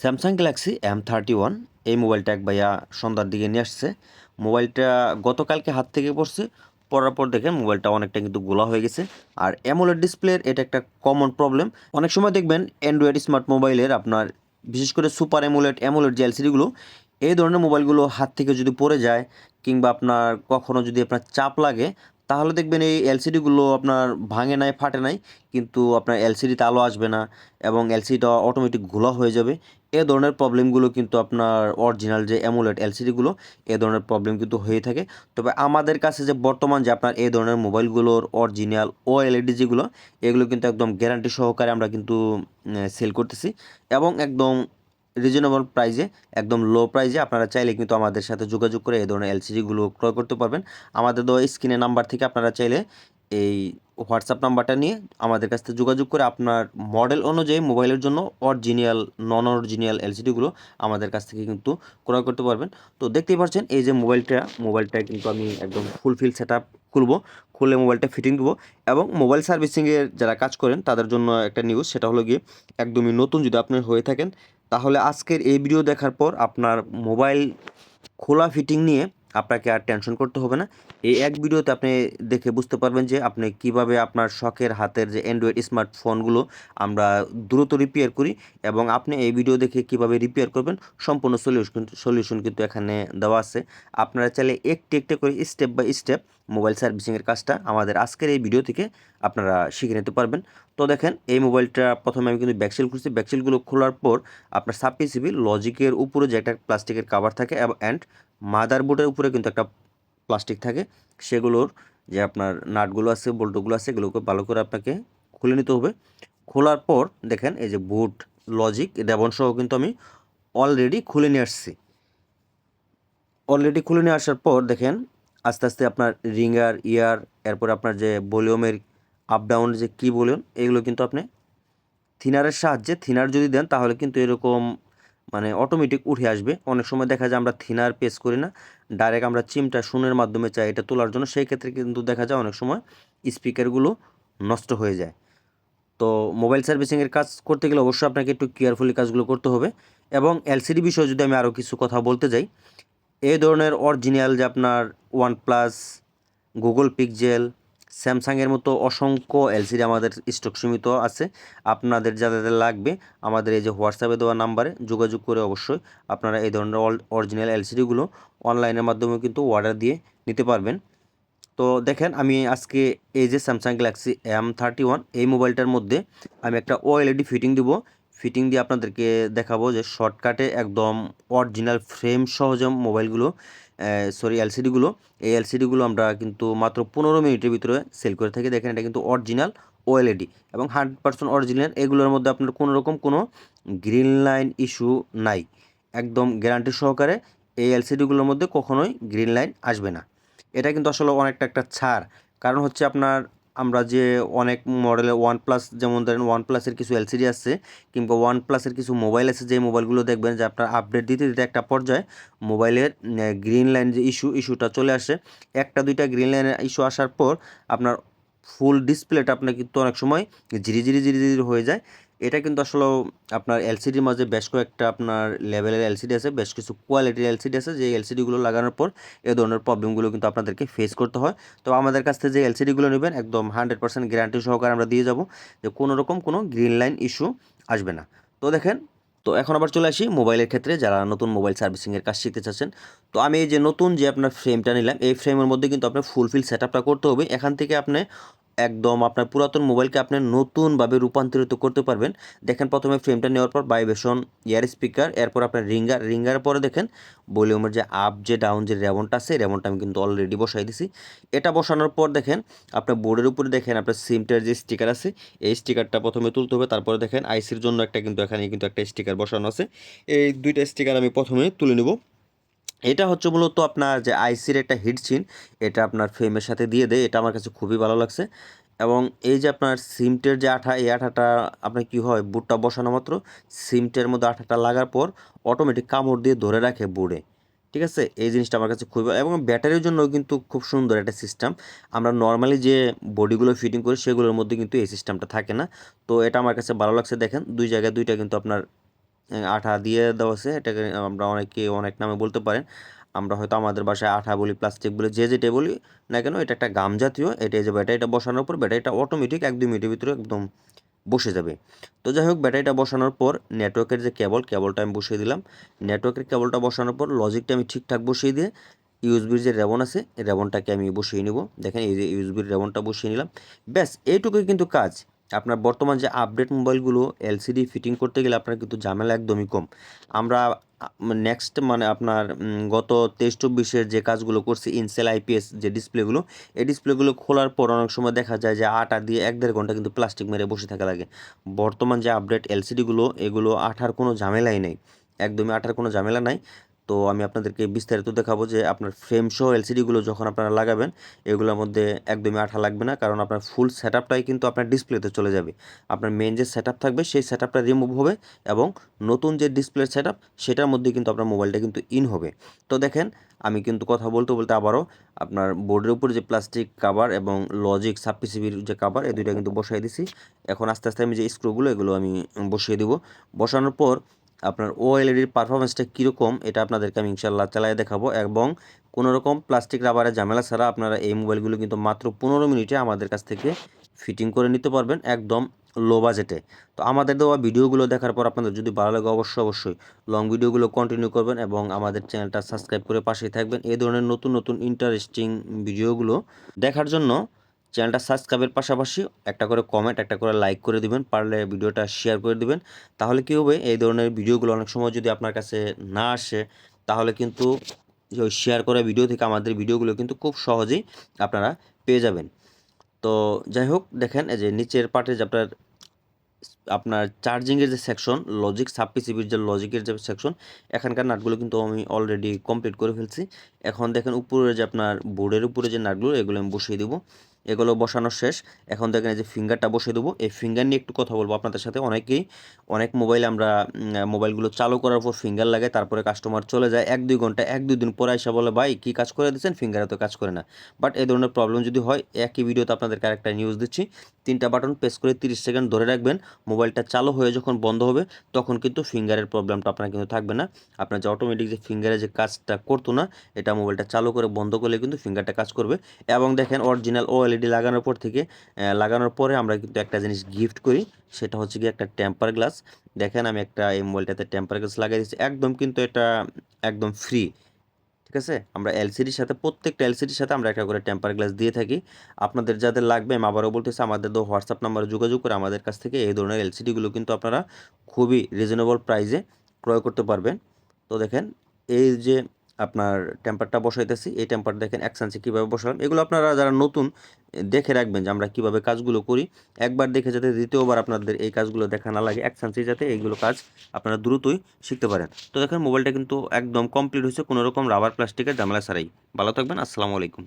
Samsung galaxy M thirty one এই মোবাইলটা এক ভাইয়া সন্ধ্যার দিকে নিয়ে আসছে। মোবাইলটা গতকালকে হাত থেকে পড়ছে, পড়ার পর দেখেন মোবাইলটা অনেকটা কিন্তু গোলা হয়ে গেছে। আর অ্যামোলেড ডিসপ্লের এটা একটা কমন প্রবলেম অনেক সময় দেখবেন অ্যান্ড্রয়েড স্মার্ট মোবাইলের আপনার, বিশেষ করে সুপার অ্যামোলেড অ্যামোলেড যে এলসিডিগুলো এই ধরনের মোবাইলগুলো হাত থেকে যদি পড়ে যায়, কিংবা আপনার কখনও যদি আপনার চাপ লাগে তাহলে দেখবেন এই এলসিডিগুলো আপনার ভাঙে নাই, ফাটে নাই, কিন্তু আপনার এলসিডিতে আলো আসবে না এবং এলসিডিটা অটোমেটিক ঘোলা হয়ে যাবে। এ ধরনের প্রবলেমগুলো কিন্তু আপনার অরিজিনাল যে অ্যামুলেট এলসিডিগুলো, এ ধরনের প্রবলেম কিন্তু হয়ে থাকে। তবে আমাদের কাছে যে বর্তমান যে আপনার এই ধরনের মোবাইলগুলোর অরিজিনাল ও এলইডি যেগুলো, এগুলো কিন্তু একদম গ্যারান্টি সহকারে আমরা কিন্তু সেল করতেছি এবং একদম রিজনেবল প্রাইজে একদম লো প্রাইজে আপনারা চাইলে কিন্তু আমাদের সাথে যোগাযোগ করে এই ধরনের এলসিডিগুলো ক্রয় করতে পারবেন। আমাদের দেওয়া স্ক্রিনের নাম্বার থেকে আপনারা চাইলে এই হোয়াটসঅ্যাপ নাম্বারটা নিয়ে আমাদের কাছ থেকে যোগাযোগ করে আপনার মডেল অনুযায়ী মোবাইলের জন্য অরিজিনাল নন অরিজিনাল এলসিডিগুলো আমাদের কাছ থেকে কিন্তু ক্রয় করতে পারবেন। তো দেখতেই পাচ্ছেন, এই যে মোবাইলটা মোবাইলটা কিন্তু আমি একদম ফুলফিল সেট আপ খুলবো, খুলে মোবাইলটা ফিটিং দেবো এবং মোবাইল সার্ভিসিংয়ের যারা কাজ করেন, তাদের জন্য একটা নিউজ সেটা হলো গিয়ে একদমই নতুন যদি আপনি হয়ে থাকেন তাহলে আজকের এই ভিডিও দেখার পর আপনার মোবাইল খোলা ফিটিং নিয়ে আপনাকে আর টেনশন করতে হবে না। এই এক ভিডিওতে আপনি দেখে বুঝতে পারবেন যে আপনি কীভাবে আপনার শখের হাতের যে অ্যান্ড্রয়েড স্মার্টফোনগুলো আমরা দ্রুত রিপেয়ার করি এবং আপনি এই ভিডিও দেখে কীভাবে রিপেয়ার করবেন, সম্পূর্ণ সলিউশন সলিউশন কিন্তু এখানে দেওয়া আছে। আপনারা চাইলে একটি একটি করে স্টেপ বাই স্টেপ মোবাইল সার্ভিসিংয়ের কাজটা আমাদের আজকের এই ভিডিও থেকে আপনারা শিখে নিতে পারবেন। তো দেখেন, এই মোবাইলটা প্রথমে আমি কিন্তু ব্যাকসেল খুলছি। ব্যাকসেলগুলো খোলার পর আপনার সাবপিসিবি লজিকের উপরে যে একটা প্লাস্টিকের কাভার থাকে অ্যান্ড মাদারবোর্ডের উপরে কিন্তু একটা প্লাস্টিক থাকে। সেগুলোর যে আপনার নাটগুলো আছে, বোল্টগুলো আছে, এগুলোকে ভালো করে আপনাকে খুলে নিতে হবে। খোলার পর দেখেন এই যে বুট লজিক ডেবন সহ কিন্তু আমি অলরেডি খুলে নিয়ে আসছি। অলরেডি খুলে নিয়ে আসার পর দেখেন আস্তে আস্তে আপনার রিঙ্গার, ইয়ার, এরপর আপনার যে ভলিউমের আপ ডাউন যে কী বলুন এগুলো কিন্তু আপনি থিনারের সাহায্যে থিনার যদি দেন, তাহলে কিন্তু এরকম মানে অটোমেটিক উঠে আসবে। অনেক সময় দেখা যায় আমরা থিনার পেস করি না। ডাইরেক্ট আমরা চিমটা শুনের মাধ্যমে চাই এটা তোলার জন্য। সেই ক্ষেত্রে কিন্তু দেখা যায় অনেক সময় স্পিকারগুলো নষ্ট হয়ে যায়। তো মোবাইল সার্ভিসিংয়ের কাজ করতে গেলে অবশ্যই আপনাকে একটু কেয়ারফুলি কাজগুলো করতে হবে। এবং এলসিডি বিষয়ে যদি আমি আরও কিছু কথা বলতে যাই, এই ধরনের অরিজিনাল যে আপনার ওয়ান প্লাস গুগল পিকজেল স্যামসাংয়ের মতো অসংখ্য এলসিডি আমাদের স্টক সীমিত আছে। আপনাদের যাদের লাগবে, আমাদের এই যে হোয়াটসঅ্যাপে দেওয়া নাম্বারে যোগাযোগ করে অবশ্যই আপনারা এই ধরনের অরিজিনাল এলসিডিগুলো অনলাইনের মাধ্যমে কিন্তু অর্ডার দিয়ে নিতে পারবেন। তো দেখেন, আমি আজকে এই যে Samsung galaxy M thirty one এই মোবাইলটার মধ্যে আমি একটা ওএলইডি ফিটিং দিব। ফিটিং দিয়ে আপনাদেরকে দেখাবো যে শর্টকাটে একদম অরিজিনাল ফ্রেম সহজ মোবাইলগুলো সরি এলসিডিগুলো এই এলসিডিগুলো আমরা কিন্তু মাত্র পনেরো মিনিটের ভিতরে সেল করে থাকি। দেখেন, এটা কিন্তু অরিজিনাল ওএলইডি এবং হান্ড্রেড পার্সেন্ট অরিজিনাল এগুলোর মধ্যে আপনার কোনো রকম কোনো গ্রিন লাইন ইস্যু নাই। একদম গ্যারান্টি সহকারে এই এলসিডিগুলোর মধ্যে কখনোই গ্রিন লাইন আসবে না। এটা কিন্তু আসলে অনেকটা একটা ছাড়। কারণ হচ্ছে আপনার আমরা যে অনেক মডেলের ওয়ান প্লাস যেমন ধরেন ওয়ান প্লাসের কিছু এলসিডি আছে কিংবা ওয়ান প্লাসের কিছু মোবাইল আছে যে মোবাইলগুলো দেখবেন যে আপনার আপডেট দিতে দিতে একটা পর্যায়ে মোবাইলের গ্রিন লাইন যে ইস্যু ইস্যুটা চলে আসে। একটা, দুইটা গ্রিন লাইনের ইস্যু আসার পর আপনার ফুল ডিসপ্লেটা আপনার কিন্তু অনেক সময় ঝিরি ঝিরি ঝিরি ঝিরি হয়ে যায়। এটা কিন্তু আসলে আপনার এলসিডির মাঝে বেশ কয়েকটা আপনার লেভেলের এলসিডি আছে, বেশ কিছু কোয়ালিটির এলসিডি আছে যে এলসিডিগুলো লাগানোর পর এ ধরনের প্রবলেমগুলো কিন্তু আপনাদেরকে ফেস করতে হয়। তো আমাদের কাছ থেকে যে এলসিডিগুলো নেবেন, একদম হান্ড্রেড পার্সেন্ট গ্যারান্টি সহকারে আমরা দিয়ে যাব যে কোনো রকম কোনো গ্রিন লাইন ইস্যু আসবে না। তো দেখেন, তো এখন আবার চলে আসি মোবাইলের ক্ষেত্রে, যারা নতুন মোবাইল সার্ভিসিংয়ের কাজ শিখতে চাচ্ছেন। তো আমি এই যে নতুন যে আপনার ফ্রেমটা নিলাম, এই ফ্রেমের মধ্যে কিন্তু আপনার ফুলফিল সেট করতে হবে। এখান থেকে আপনি একদম আপনার পুরাতন মোবাইলকে আপনি নতুনভাবে রূপান্তরিত করতে পারবেন। দেখেন, প্রথমে ফ্রেমটা নেওয়ার পর ভাইব্রেশন ইয়ার স্পিকার এরপর আপনার রিঙ্গার রিঙ্গার পরে দেখেন ভলিউমের যে আপ যে ডাউন যে রেমনটা আছে রেমনটা আমি কিন্তু অলরেডি বসাই দিছি। এটা বসানোর পর দেখেন, আপনার বোর্ডের উপরে দেখেন, আপনার সিমটার যে স্টিকার আছে, এই স্টিকারটা প্রথমে তুলতে হবে, তারপরে দেখেন আইসির জন্য একটা কিন্তু এখানে কিন্তু একটা স্টিকার বসানো আছে। এই দুইটা স্টিকার আমি প্রথমে তুলে নেব। এটা হচ্ছে মূলত আপনার যে আইসির একটা হিট সিন এটা আপনার ফ্রেমের সাথে দিয়ে দেয়, এটা আমার কাছে খুবই ভালো লাগছে। এবং এই যে আপনার সিমটের যে আঠা, এই আঠাটা আপনার কি হয় বুটটা বসানো মাত্র সিমটের মধ্যে আঠাটা লাগার পর অটোমেটিক কামড় দিয়ে ধরে রাখে বুড়ে ঠিক আছে? এই জিনিসটা আমার কাছে খুবই এবং ব্যাটারির জন্য কিন্তু খুব সুন্দর একটা সিস্টেম আমরা নর্মালি যে বডিগুলো ফিটিং করি, সেগুলোর মধ্যে কিন্তু এই সিস্টেমটা থাকে না। তো এটা আমার কাছে ভালো লাগছে, দেখেন, দুই জায়গায় দুইটা কিন্তু আপনার আঠা দিয়ে দেওয়া আছে। এটাকে আমরা অনেকে অনেক নামে বলতে পারেন। আমরা হয়তো আমাদের বাসায় আঠা বলি, প্লাস্টিক বলি, যে যেটা বলি না কেন, এটা একটা গাম জাতীয়, এটা যে ব্যাটারিটা বসানোর পর ব্যাটারিটা অটোমেটিক এক দুই মিনিটের ভিতরে একদম বসে যাবে। তো যাই হোক, ব্যাটারিটা বসানোর পর নেটওয়ার্কের যে কেবল কেবলটা আমি বসিয়ে দিলাম। নেটওয়ার্কের কেবলটা বসানোর পর লজিকটা আমি ঠিকঠাক বসিয়ে দিয়ে ইউএসবির যে রেবন আছে রেবনটাকে আমি বসিয়ে নিব। দেখেন এই যে ইউএসবির রেবনটা বসিয়ে নিলাম। ব্যাস, এইটুকুই কিন্তু কাজ। আপনার বর্তমান যে আপডেট মোবাইলগুলো এলসিডি ফিটিং করতে গেলে আপনার কিন্তু ঝামেলা একদমই কম। আমরা নেক্সট মানে আপনার গত তেইশ চব্বিশের যে কাজগুলো করছি ইনসেল আইপিএস যে ডিসপ্লেগুলো এই ডিসপ্লেগুলো খোলার পর অনেক সময় দেখা যায় যে আটা দিয়ে এক দেড় ঘণ্টা কিন্তু প্লাস্টিক মেরে বসে থাকা লাগে। বর্তমান যে আপডেট এলসিডিগুলো এগুলো আঠার কোনো ঝামেলাই নেই। একদমই আঠার কোনো ঝামেলা নাই। তো আমি আপনাদেরকে বিস্তারিত দেখাবো যে আপনার ফ্রেম সহ এলসিডিগুলো যখন আপনারা লাগাবেন, এগুলোর মধ্যে একদমই আঠা লাগবে না, কারণ আপনার ফুল সেট আপটাই কিন্তু আপনার ডিসপ্লেতে চলে যাবে। আপনার মেন যে সেট থাকবে, সেই সেট আপটা রিমুভ হবে এবং নতুন যে ডিসপ্লে সেট আপ সেটার মধ্যে কিন্তু আপনার মোবাইলটা কিন্তু ইন হবে। তো দেখেন, আমি কিন্তু কথা বলতে বলতে আবারও আপনার বোর্ডের উপর যে প্লাস্টিক কাভার এবং লজিক সাবপিসিবির যে কাভার এই দুইটা কিন্তু বসাই দিছি। এখন আস্তে আস্তে আমি যে স্ক্রুগুলো এগুলো আমি বসিয়ে দিব। বসানোর পর আপনার ওএলইডির পারফরমেন্সটা কীরকম, এটা আপনাদেরকে আমি ইনশাল্লাহ চালাই দেখাবো এবং কোনো রকম প্লাস্টিক রাবারের ঝামেলা ছাড়া আপনারা এই মোবাইলগুলো কিন্তু মাত্র পনেরো মিনিটে আমাদের কাছ থেকে ফিটিং করে নিতে পারবেন একদম লো বাজেটে তো আমাদের দেওয়া ভিডিওগুলো দেখার পর আপনাদের যদি ভালো লাগে অবশ্যই অবশ্যই লং ভিডিওগুলো কন্টিনিউ করবেন এবং আমাদের চ্যানেলটা সাবস্ক্রাইব করে পাশেই থাকবেন। এই ধরনের নতুন নতুন ইন্টারেস্টিং ভিডিওগুলো দেখার জন্য চ্যানেলটা সাবস্ক্রাইবের পাশাপাশি একটা করে কমেন্ট একটা করে লাইক করে দিবেন, পারলে ভিডিওটা শেয়ার করে দিবেন। তাহলে কী হবে, এই ধরনের ভিডিওগুলো অনেক সময় যদি আপনার কাছে না আসে, তাহলে কিন্তু ওই শেয়ার করা ভিডিও থেকে আমাদের ভিডিওগুলো কিন্তু খুব সহজেই আপনারা পেয়ে যাবেন। তো যাই হোক, দেখেন, এই যে নিচের পার্টে যে আপনার আপনার চার্জিংয়ের যে সেকশন লজিক সাব পিসিবির যে লজিকের যে সেকশন এখানকার নাটগুলো কিন্তু আমি অলরেডি কমপ্লিট করে ফেলছি। এখন দেখেন উপরে যে আপনার বোর্ডের উপরে যে নাটগুলো এগুলো আমি বসিয়ে দেবো। এগুলো বসানো শেষ। এখন দেখেন এই যে ফিঙ্গারটা বসিয়ে দেবো। এই ফিঙ্গার নিয়ে একটু কথা বলব আপনাদের সাথে। অনেকেই, অনেক মোবাইল আমরা মোবাইলগুলো চালু করার পর ফিঙ্গার লাগে, তারপরে কাস্টমার চলে যায়। এক, দুই ঘণ্টা, এক, দুই দিন পরে এসে বলে, ভাই, কী কাজ করে দিচ্ছেন? ফিঙ্গারে তো কাজ করে না। বাট এই ধরনের প্রবলেম যদি হয়, একই ভিডিওতে আপনাদেরকে আরেকটা নিউজ দিচ্ছি। তিনটা বাটন প্রেস করে তিরিশ সেকেন্ড ধরে রাখবেন। মোবাইলটা চালু হয়ে যখন বন্ধ হবে, তখন কিন্তু ফিঙ্গারের প্রবলেমটা আপনার কিন্তু থাকবে না। আপনার যে অটোমেটিক যে ফিঙ্গারে যে কাজটা করতো না, এটা মোবাইলটা চালু করে বন্ধ করলে কিন্তু ফিঙ্গারটা কাজ করবে। এবং দেখেন অরিজিনাল ওএলইডি লাগানোর পর থেকে লাগানোর পরে আমরা কিন্তু একটা জিনিস গিফট করি, সেটা হচ্ছে কি একটা টেম্পার গ্লাস দেখেন আমি একটা এই মোবাইলটাতে টেম্পার গ্লাস লাগিয়ে দিচ্ছি একদম কিন্তু এটা একদম ফ্রি ঠিক আছে? আমরা এলসিডির সাথে, প্রত্যেকটা এলসিডির সাথে আমরা একটা করে টেম্পার গ্লাস দিয়ে থাকি। আপনাদের যাদের লাগবে, আমি আবারও বলতেছি, আমাদের তো হোয়াটসঅ্যাপ নাম্বারে যোগাযোগ করে আমাদের কাছ থেকে এই ধরনের এলসিডিগুলো কিন্তু আপনারা খুবই রিজনেবল প্রাইসে ক্রয় করতে পারবেন। তো দেখেন, এই যে আপনার টেম্পারটা বসাইতেছি। এই টেম্পার দেখেন এক সান্সে কীভাবে বসালাম। এগুলো আপনারা যারা নতুন দেখে রাখবেন যে আমরা কীভাবে কাজগুলো করি। একবার দেখে যাতে দ্বিতীয়বার আপনাদের এই কাজগুলো দেখা না লাগে, এক একসাঞ্চে যাতে এইগুলো কাজ আপনারা দ্রুতই শিখতে পারেন। তো দেখেন মোবাইলটা কিন্তু একদম কমপ্লিট হয়েছে, কোনোরকম রাবার প্লাস্টিকের জামেলা ছাড়াই। ভালো থাকবেন, আসসালামু আলাইকুম।